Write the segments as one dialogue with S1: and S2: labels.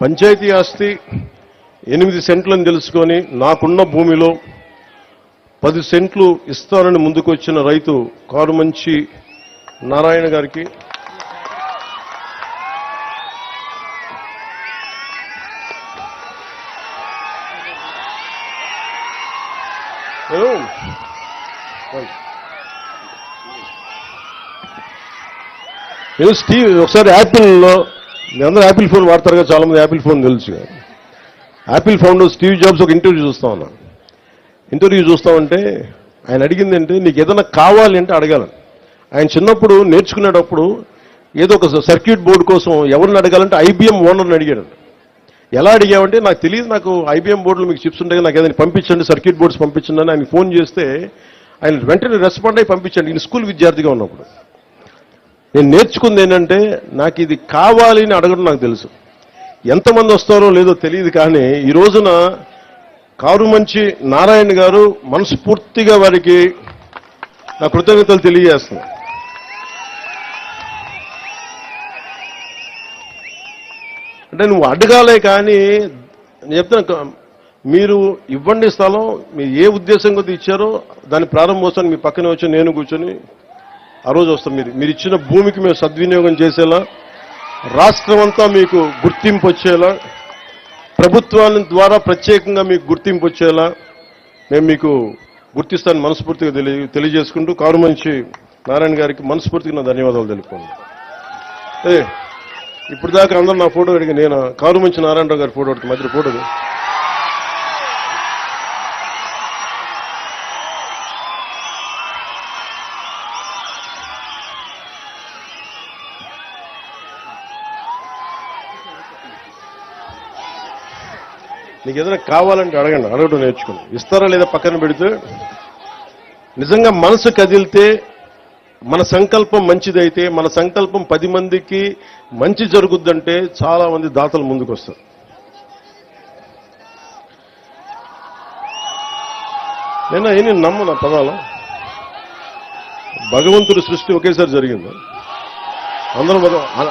S1: పంచాయతీ ఆస్తి ఎనిమిది సెంట్లని తెలుసుకొని నాకున్న భూమిలో పది సెంట్లు ఇస్తానని ముందుకొచ్చిన రైతు కారుమంచి నారాయణ గారికి. నేను నేను స్టీవ్ ఒకసారి యాపిల్లో మీ అందరూ యాపిల్ ఫోన్ వాడతారు చాలామంది చాలా మంది యాపిల్ ఫోన్ తెలుసు యాపిల్ ఫౌండర్ స్టీవ్ జాబ్స్ ఒక ఇంటర్వ్యూ చూస్తా ఉన్నా. ఇంటర్వ్యూ చూస్తామంటే ఆయన అడిగిందంటే నీకు ఏదైనా కావాలి అంటే అడగాలని ఆయన చిన్నప్పుడు నేర్చుకునేటప్పుడు ఏదో ఒక సర్క్యూట్ బోర్డు కోసం ఎవరిని అడగాలంటే ఐబీఎం ఓనర్ని అడిగాడు. ఎలా అడిగామంటే నాకు తెలియదు నాకు ఐబీఎం బోర్డులో మీకు చిప్స్ ఉంటాయి నాకు ఏదైనా పంపించండి సర్క్యూట్ బోర్డ్స్ పంపించండి అని ఆయన ఫోన్ చేస్తే ఆయన వెంటనే రెస్పాండ్ అయ్యి పంపించండి. నేను స్కూల్ విద్యార్థిగా ఉన్నప్పుడు. నేను నేర్చుకుంది ఏంటంటే నాకు ఇది కావాలి అని అడగడం నాకు తెలుసు. ఎంతమంది వస్తారో లేదో తెలియదు కానీ ఈ రోజున కారు మంచి నారాయణ గారు మనస్ఫూర్తిగా వారికి నా కృతజ్ఞతలు తెలియజేస్తున్నా అంటే నువ్వు అడగాలే కానీ నేను చెప్తాను మీరు ఇవ్వండి స్థలం మీరు ఏ ఉద్దేశం కొద్ది ఇచ్చారో దాని ప్రారంభోత్సవాన్ని మీ పక్కనే వచ్చి నేను కూర్చొని ఆ రోజు వస్తాం మీరు. మీరు ఇచ్చిన భూమికి మేము సద్వినియోగం చేసేలా రాష్ట్రం అంతా మీకు గుర్తింపు వచ్చేలా ప్రభుత్వాల ద్వారా ప్రత్యేకంగా మీకు గుర్తింపు వచ్చేలా మేము మీకు గుర్తిస్తాను మనస్ఫూర్తిగా తెలియ తెలియజేసుకుంటూ కారు మంచి నారాయణ గారికి మనస్ఫూర్తిగా నా ధన్యవాదాలు తెలుపుకోండి ఏ ఇప్పుడు దాకా అందరూ నా ఫోటో అడిగి నేను? కారు మంచి నారాయణరావు గారి ఫోటో అడిగి మధ్య ఫోటో నీకు ఏదైనా కావాలంటే అడగండి. అడగడం నేర్చుకోండి. ఇస్తారా లేదా పక్కన పెడితే? నిజంగా మనసు కదిలితే మన సంకల్పం మంచిదైతే మన సంకల్పం పది మందికి మంచి జరుగుద్దంటే చాలా మంది దాతలు ముందుకు వస్తారు నేను ఏమి నమ్ము నా పదాలు? భగవంతుడి సృష్టి ఒకేసారి జరిగింది? అందరూ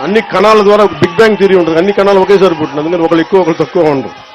S1: అన్ని కణాల ద్వారా బిగ్ బ్యాంగ్ థియరీ ఉంటుంది. అన్ని కణాలు ఒకేసారి పుట్టింది అందుకని ఒకళ్ళు ఎక్కువ ఒకళ్ళు తక్కువ ఉండరు.